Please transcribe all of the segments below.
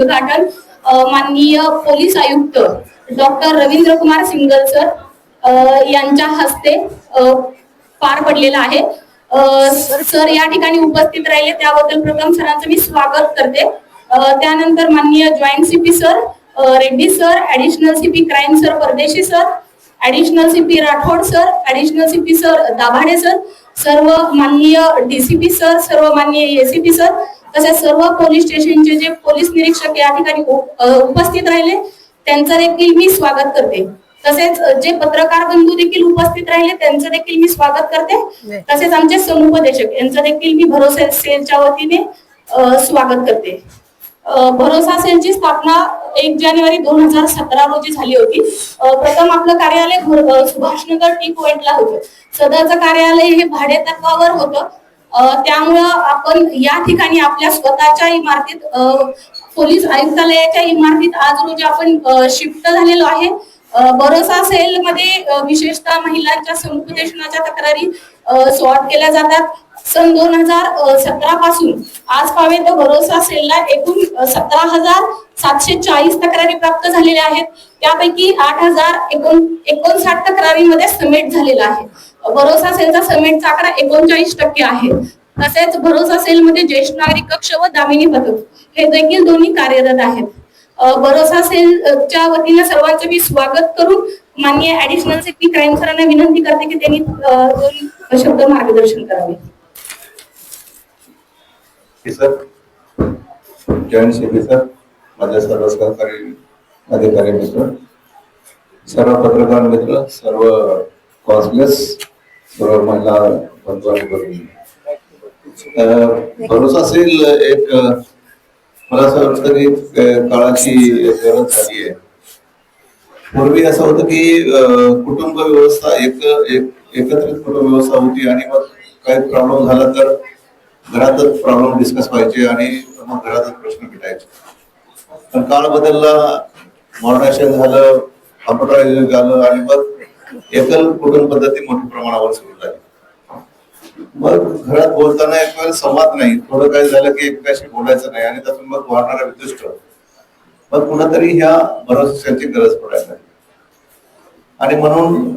उद्घाटन माननीय पोलीस आयुक्त डॉक्टर रवींद्र कुमार सिंगल सर यांच्या हस्ते पार पडलेला आहे. सर या ठिकाणी उपस्थित राहिले. त्याबद्दल प्रथम सरांचं मी स्वागत करते. त्यानंतर माननीय joint CP sir Reddy sir additional CP crime sir Pardeshi sir additional CP Rathod sir additional CP sir Dabhade sir सर्व माननीय डीसीपी सर सर्व माननीय एसीपी सर तसेच सर्व पोलीस स्टेशनचे जे पोलीस निरीक्षक या ठिकाणी उपस्थित राहिले त्यांचं देखील मी स्वागत करते. तसेच जे पत्रकार बंधू देखील उपस्थित राहिले त्यांचं देखील मी स्वागत करते. तसेच आमचे समुपदेशक यांचं देखील मी भरोसे सेलच्या वतीने स्वागत करते. भरोसा सेलची स्थापना एक जानेवारी दोन हजार सतरा रोजी झाली होती. प्रथम आपलं कार्यालय भर- सुभाषनगर टी पॉइंटला होतं. सदरचं कार्यालय हे भाडे तत्वावर होतं. त्यामुळं आपण या ठिकाणी आपल्या स्वतःच्या इमारतीत पोलीस आयुक्तालयाच्या इमारतीत आज रोजी आपण शिफ्ट झालेलो आहे. भरोसा सेल मध्ये विशेषतः महिलांच्या समुपदेशनाच्या तक्रारी सॉर्ट केल्या जातात. सन दोन हजार सतरा पासून. आज पर्यंत भरोसा सेलला एकूण सतरा हजार सातशे चाळीस तक्रारी प्राप्त झालेल्या आहेत. त्यापैकी आठ हजार एकोण एकोणसाठ तक्रारीमध्ये समेट झालेला आहे. भरोसा सेलचा समेटचा आकडा एकोणचाळीस टक्के आहे. तसेच भरोसा सेलमध्ये ज्येष्ठ नागरिक कक्ष व दामिनी पथक हे देखील दोन्ही कार्यरत आहेत. भरोसा सेलच्या वतीने सर्वांचं मी स्वागत करून माननीय ऍडिशनल सेक्रेटरी क्राईम सरांना विनंती करते की त्यांनी दोन शब्द मार्गदर्शन करावे. सर जयंत शेट्टी सर माझ्या सर्व सहकारी अधिकारी मित्र. सर्व पत्रकार मित्र सर्व कॉन्सलेस सर्व महिला बंधू आणि भगिनी भरोसा असेल एक मला असं वाटतं की काळाची गरज झाली आहे. पूर्वी असं होतं की कुटुंब व्यवस्था एक एकत्रित कुटुंब व्यवस्था होती आणि मग काही प्रॉब्लेम झाला तर घरातच प्रॉब्लेम डिस्कस व्हायचे आणि मग घरातच प्रश्न मिटायचे पण काळ बदलला मॉडर्नायझेशन झालं कॉम्प्युटरायझेशन झालं आणि मग एकल कुटुंब पद्धती मोठ्या प्रमाणावर सुरू झाली. मग घरात बोलताना एक वेळ संवाद नाही. थोडं काय झालं की एकमेकाशी बोलायचं नाही आणि त्यातून मग वाढणारा विदुष्ट मग कुणातरी ह्या भरोशाची गरज पडायला आणि म्हणून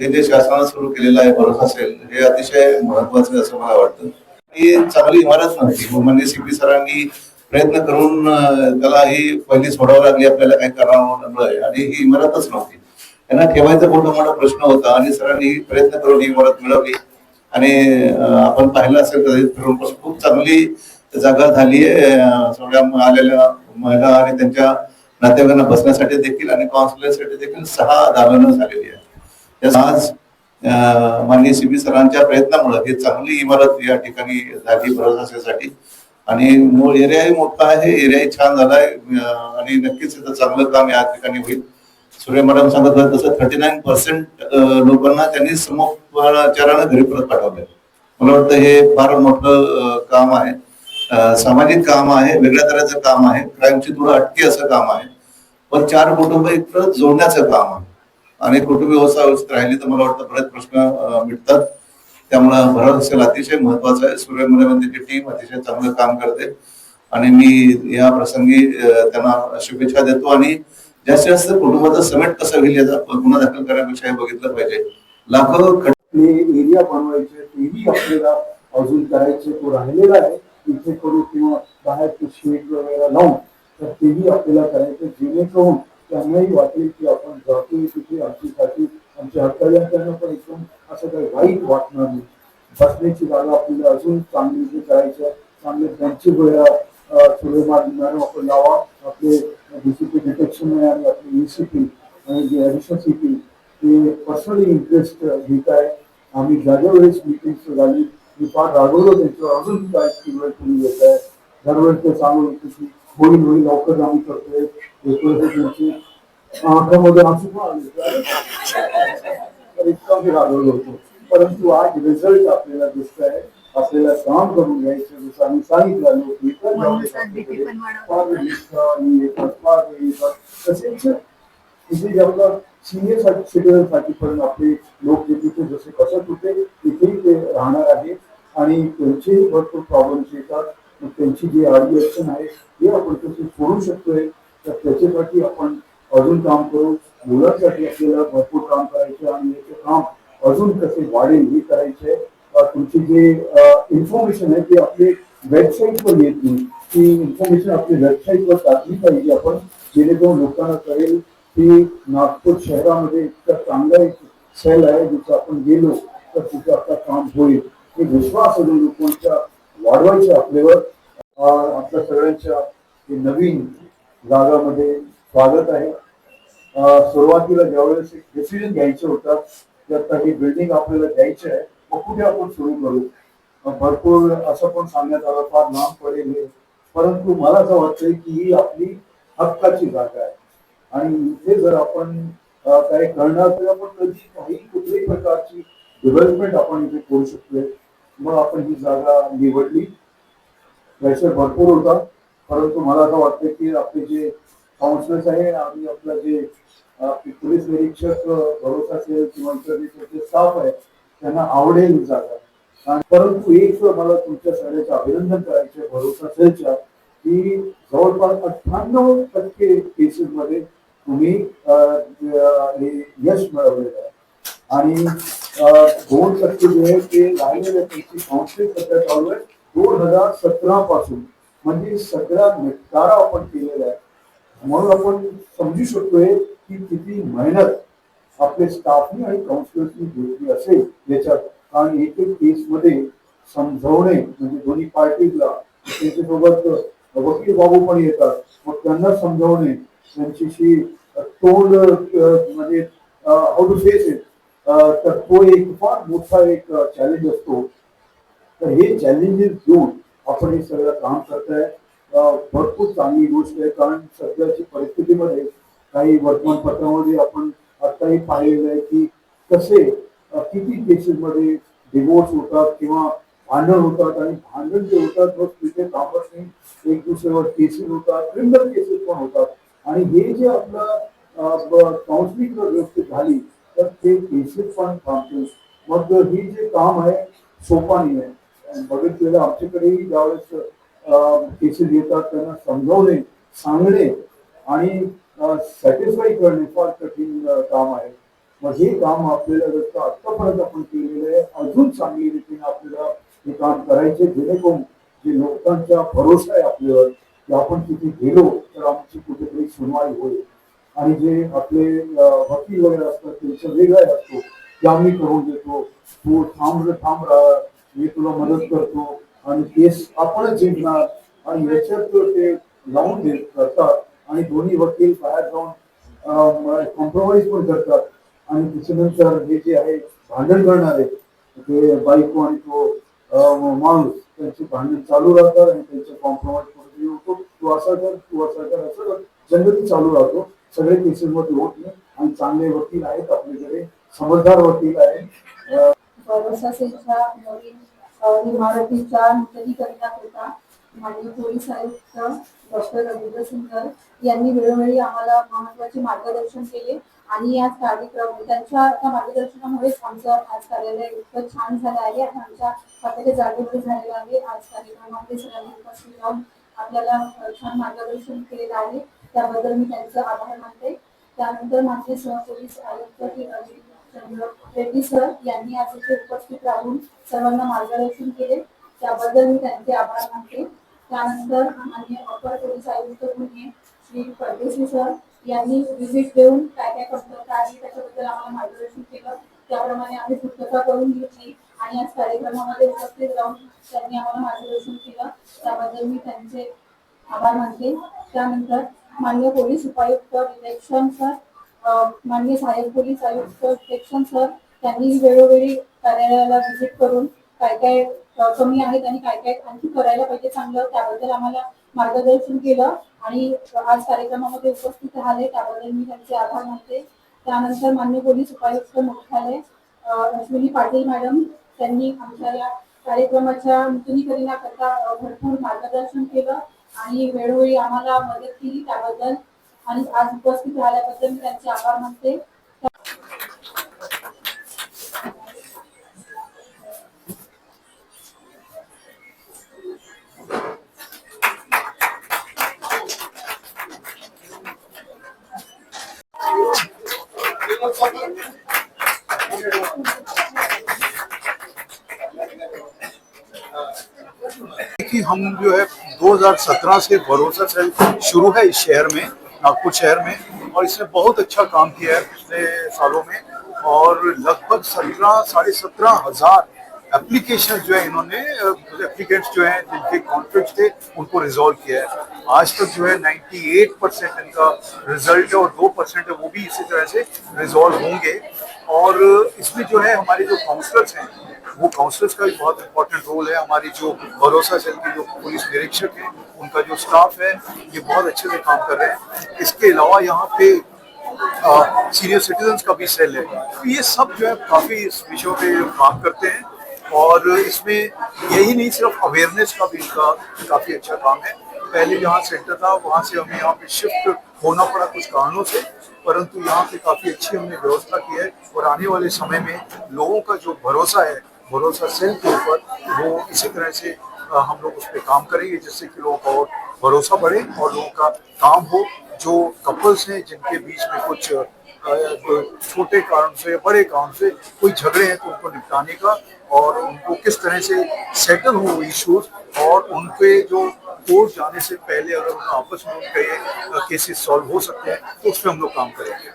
हे जे शासनानं सुरू केलेलं आहे भरोसा सेल हे अतिशय महत्वाचं असं मला वाटतं. ही चांगली इमारत नव्हती. मान्य सी सरांनी प्रयत्न करून त्याला ही पहिली सोडावं लागली आपल्याला काही करावं लागलं आणि ही इमारतच नव्हती. त्यांना ठेवायचा मोठा मोठा प्रश्न होता आणि सरांनी प्रयत्न करून ही इमारत मिळवली. आणि आपण पाहिलं असेल तर खूप चांगली जागा झाली आहे. सगळ्या आलेल्या महिला आणि त्यांच्या नातेवाईकांना बसण्यासाठी देखील आणि काउन्सिलरसाठी देखील सहा दालनं झालेली आहे आज माननीय सी बी सरांच्या प्रयत्नामुळे ही चांगली इमारत या ठिकाणी झाली प्रवासासाठी आणि मूळ एरियाही मोठा आहे एरियाही छान झालाय आणि नक्कीच चांगलं काम या ठिकाणी होईल. सूर्य मॅडम सांगत होते तसं थर्टी नाईन पर्सेंट लोकांना त्यांनी समोपचारानं घरी परत पाठवलंय. मला वाटतं हे फार मोठं काम आहे. सामाजिक काम आहे वेगळ्या तऱ्हेचं काम आहे क्राईमची थोडं अटकी असं काम आहे. पण चार कुटुंब एकत्र जोडण्याचं काम आहे. आणि कुटुंब व्यवस्था व्यवस्थित राहिली तर मला वाटतं बरेच प्रश्न मिटतात. त्यामुळं भरत असेल अतिशय महत्वाचं आहे. सूर्यमंदिराची टीम अतिशय चांगलं काम करते. आणि मी या प्रसंगी त्यांना शुभेच्छा देतो. आणि जास्तीत जास्त कुटुंबाचं समेट कसं होईल याचा गुन्हा दाखल करण्यापेक्षा हे बघितलं पाहिजे. लाखो खट- एरिया बनवायचे तेही आपल्याला अजून करायचे तो राहिलेला आहे. इथे करू किंवा बाहेर शेड वगैरे लावून तर तेही आपल्याला करायचं जेणेकरून त्यांनाही वाटेल की आपण जातोय तिथे आमच्यासाठी आमच्या हक्काला त्यांना पण एकदम असं काही वाईट वाटणार नाही. बसण्याची जागा आपल्याला अजून चांगली जे करायचं चांगले त्यांची मॅडम आपण लावा. आपले डीसीपी डिटेक्शन आणि आपले ईसीपी आणि जे ॲडिशनल सीपी ते पर्सनली इंटरेस्ट घेत आहे. आम्ही ज्या ज्या वेळेस मिटिंग झाली. मी फार रागवलो त्यांच्यावर. अजून काय किंवा तुम्ही येत आहे दरवेळेस ते सांगू की होईल होईल लवकर आम्ही करतोय. आंखामध्ये आंसू आले इतका मी होतो परंतु आज रिझल्ट आपल्याला दिसत आहे आपल्याला काम करून घ्यायचं जसं आम्ही सांगितलं लोक येतात, तसेच इथे जे आपलं सिनियर सिटीजनसाठी पण आपले लोक जे तिथे जसे कसत होते तिथेही ते राहणार आहे आणि त्यांचे भरपूर प्रॉब्लेम्स येतात त्यांची जी अडचण आहे ते आपण तसे सोडू शकतोय तर त्याच्यासाठी आपण अजून काम करू. मुलांसाठी आपल्याला भरपूर काम करायचे आणि याचे काम अजून कसे वाढेल हे करायचे तुमची जे इन्फॉर्मेशन आहे ते आपली वेबसाईटवर येत नाही. ती इन्फॉर्मेशन आपली वेबसाईटवर टाकली पाहिजे आपण जेणेकरून लोकांना कळेल की नागपूर शहरामध्ये इतका चांगला एक सेल आहे जिथं आपण गेलो तर तिथं आपलं काम होईल. हे विश्वास अजून लोकांच्या वाढवायचे आपल्यावर. आपल्या सगळ्यांच्या नवीन जागामध्ये स्वागत आहे. सुरुवातीला ज्यावेळेस एक डिसिजन घ्यायचे होतात की आता ही बिल्डिंग आपल्याला द्यायची आहे मग कुठे आपण सुरू करू? भरपूर असं पण सांगण्यात आलं फार लांब पडेल हे. परंतु मला असं वाटतंय की ही आपली हक्काची जागा आहे. आणि इथे जर आपण काही करणार तर आपण कधी काही कुठल्याही प्रकारची डेव्हलपमेंट आपण इथे करू शकतोय. मग आपण ही जागा निवडली. प्रेशर भरपूर होता. परंतु मला असं वाटतं की आपले जे काउन्सिलर्स आहे आणि आपलं जे पोलीस निरीक्षक भरोसा असेल किंवा इतर जे स्टाफ आहे त्यांना आवडेल जागा. आणि परंतु एक मला तुमच्या सगळ्याचं अभिनंदन करायचं आहे भरोसा सेलच्या की जवळपास अठ्ठ्याण्णव टक्के केसेस मध्ये तुम्ही यश मिळवलेलं आहे. आणि दोन टक्के जे आहे ते राहिलेले त्यांची काउन्सिलिंग सध्या चालू आहे. दोन हजार सतरा पासून म्हणजे सगळा निपटारा आपण केलेला आहे म्हणून आपण समजू शकतोय की किती मेहनत आपले स्टाफनी आणि काउन्सिलर्सनी घेतली असेल. याच्यात कारण एक एक केस मध्ये समजवणे म्हणजे दोन्ही पार्टीजला त्यांच्यासोबत वकील बाबू पण येतात. मग त्यांना समजवणे त्यांच्याशी तोंड म्हणजे हाऊ टू फेस इट तर तो एक फार मोठा एक चॅलेंज असतो. तर हे चॅलेंजेस घेऊन आपण हे सगळं काम करताय. भरपूर चांगली गोष्ट आहे कारण सध्याची परिस्थितीमध्ये काही वर्तमानपत्रामध्ये आपण आताही पाहिलेलं आहे की कसे किती केसेसमध्ये डिवोर्स होतात किंवा भांडण होतात आणि भांडण जे होतात मग तिथे कामच नाही एक दुसऱ्यावर केसेस होतात क्रिमिनल केसेस पण होतात. आणि हे जे आपलं काउन्सिलिंग जर व्यवस्थित झाली तर ते केसेस पण थांबतील. मग ही जे काम आहे सोपा नाही आहे. बघितलेलं आमच्याकडेही ज्यावेळेस केसेस येतात त्यांना समजवणे सांगणे आणि सॅटिस्फाय करणे फार कठीण काम आहे. मग हे काम आपल्याला जसं आत्तापर्यंत आपण केलेलं आहे अजून चांगली रीतीने आपल्याला हे काम करायचे जेणेकरून जे लोकांचा भरोसा आहे आपल्यावर की आपण तिथे गेलो तर आमची कुठेतरी सुनवाई होईल. आणि जे आपले वकील वगैरे असतात त्यांचा वेगळा असतो की आम्ही करून देतो तू थांब थांब राहा मी तुला मदत करतो आणि केस आपणच जिंकणार आणि याच्यात ते लावून देत करतात आणि दोन्ही वकील बाहेर जाऊन कॉम्प्रोमाइज पण करतात. आणि त्याच्यानंतर हे जे आहे भांडण करणारे ते बायको आणि तो माणूस त्यांचे भांडण चालू राहतात आणि त्यांचे कॉम्प्रोमाइज होतो तू असा कर तू असा कर असं जनरली चालू राहतो. सगळे केसेसमध्ये होत नाही आणि चांगले वकील आहेत आपल्याकडे. समजदार वकील आहेत. इमारतीच्या भरोसा सेलच्या इमारतीच्या नूतनीकरणाकरिता माननीय पोलीस आयुक्त डॉक्टर रवींद्र सिंगर यांनी वेळोवेळी आम्हाला महत्त्वाचे मार्गदर्शन केले. आणि या कार्यक्रम त्यांच्या त्या मार्गदर्शनामुळेच आमचं आज कार्यालय इतकं छान झालं आहे. आणि आमच्या खात्याच्या जागेवर झालेलं आहे. आज कार्यक्रमामध्ये सगळ्यांनी उपस्थित राहून आपल्याला छान मार्गदर्शन केलेलं आहे. त्याबद्दल मी त्यांचं आभार मानते. त्यानंतर माझे सहपोलीस आयुक्त अजित चंद्र रेड्डी सर यांनी आज इथे उपस्थित राहून सर्वांना मार्गदर्शन केले. त्याबद्दल मी त्यांचे आभार मानते. त्यानंतर माननीय अपर पोलीस आयुक्त पुणे श्री परदेशी सर यांनी व्हिजिट देऊन काय काय कमतरता आहे त्याच्याबद्दल आम्हाला मार्गदर्शन केलं. त्याप्रमाणे आम्ही पूर्तता करून घेतली आणि आज कार्यक्रमामध्ये उपस्थित राहून त्यांनी आम्हाला मार्गदर्शन केलं. त्याबद्दल मी त्यांचे आभार मानते. त्यानंतर माननीय पोलीस उपायुक्त इलेक्शन सर माननीय सहाय्यक पोलीस आयुक्त सेक्शन सर त्यांनी वेळोवेळी कार्यालयाला व्हिजिट करून काय काय कमी आहेत आणि काय काय आणखी करायला पाहिजे चांगलं त्याबद्दल आम्हाला मार्गदर्शन केलं आणि आज कार्यक्रमामध्ये उपस्थित राहिले त्याबद्दल मी त्यांचे आभार मानते. त्यानंतर मान्य पोलीस उपायुक्त मुख्यालय अश्विनी पाटील मॅडम त्यांनी आमच्या या कार्यक्रमाच्या नूतनीकरणाकरता भरपूर मार्गदर्शन केलं आणि वेळोवेळी आम्हाला मदत केली त्याबद्दल आज उपस्थित राहिल्याबद्दल मी त्यांचे आभार मानते. कि हम जो है 2017 से भरोसा सेल शुरू है इस शहर में। नागपुर शहर में और इसने बहुत अच्छा काम किया है पिछले सालों में और लगभग सत्रह, साढ़े सत्रह हज़ार एप्लीकेशन जो है इन्होंने एप्लीकेंट्स जो हैं, जिनके कॉन्फ्लिक्ट थे, उनको रिजॉल्व किया है। आज तक जो है 98 परसेंट इनका रिज़ल्ट है और दो परसेंट है, वो भी इसी तरह से रिजॉल्व होंगे। और इसमें जो है हमारे जो काउंसलर्स हैं वो काउंसलर्स का भी बहुत इंपॉर्टेंट रोल है। हमारी जो भरोसा सेल के जो पुलिस निरीक्षक हैं, उनका जो स्टाफ है, ये बहुत अच्छे से काम कर रहे हैं। इसके अलावा यहाँ पे सीनियर सिटीजन्स का भी सेल है। तो ये सब जो है काफ़ी इस विषयों पे काम करते हैं और इसमें यही नहीं, सिर्फ़ अवेयरनेस का भी इनका काफ़ी अच्छा काम है। पहले जहाँ सेंटर था, वहाँ से हमें यहाँ पे शिफ्ट होना पड़ा कुछ कारणों से, परंतु यहाँ पे काफ़ी अच्छी हमने व्यवस्था की है और आने वाले समय में लोगों का जो भरोसा है भरोसा सेल के ऊपर वो इसी तरह से हम लोग उस पर काम करेंगे जिससे कि लोगों का और भरोसा बढ़े और लोगों का काम हो। जो कपल्स हैं, जिनके बीच में कुछ छोटे कारण से या बड़े कारण से कोई झगड़े हैं तो उनको निपटाने का और उनको किस तरह से सेटल हो इश्यूज़ और उनके जो कोर्ट जाने से पहले अगर उनका आपस में उनके केसेस सॉल्व हो सकते हैं तो उस पर हम लोग काम करेंगे।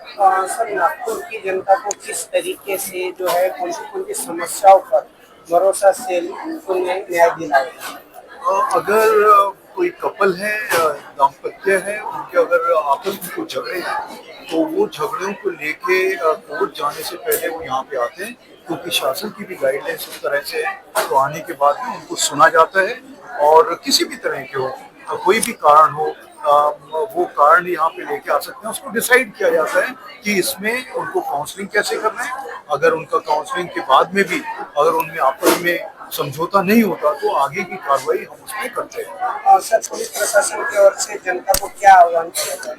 सर नागपुर की जनता को किस तरीके से जो है सी समस्याओं पर भरोसा से उन्हें न्याय दिलाए अ, अगर कोई कपल है दाम्पत्य है उनके अगर आपस में कोई झगड़े हैं तो वो झगड़ों को लेके कोर्ट जाने से पहले वो यहाँ पे आते हैं क्योंकि शासन की भी गाइडलाइंस उस तरह से तो आने के बाद में उनको सुना जाता है और किसी भी तरह के हो कोई भी कारण हो वो कारण यहाँ पे लेके आ सकते हैं। उसको डिसाइड किया जाता है कि इसमें उनको काउंसलिंग कैसे करना है। अगर उनका काउंसलिंग के बाद में भी अगर उनमें आपस में समझौता नहीं होता तो आगे की कार्रवाई हम उसमें करते हैं। पुलिस प्रशासन की ओर से जनता को क्या आह्वान किया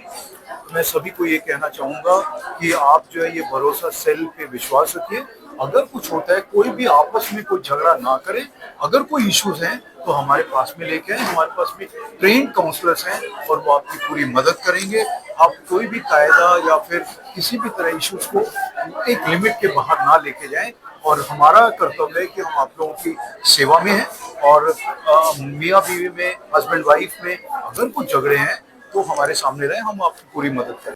मैं सभी को ये कहना चाहूँगा कि आप जो है ये भरोसा सेल पे विश्वास रखिए। अगर कुछ होता है, कोई भी आपस में कोई झगड़ा ना करे, अगर कोई इश्यूज़ हैं तो हमारे पास में लेके आए, हमारे पास में ट्रेन काउंसलर्स हैं और वो आपकी पूरी मदद करेंगे। आप कोई भी कायदा या फिर किसी भी तरह इश्यूज़ को एक लिमिट के बाहर ना लेके जाएँ और हमारा कर्तव्य है कि हम आप लोगों की सेवा में हैं और मियाँ बीवी में हस्बैंड वाइफ में अगर कुछ झगड़े हैं तो हमारे सामने रहे, हम आपकी पूरी मदद करें।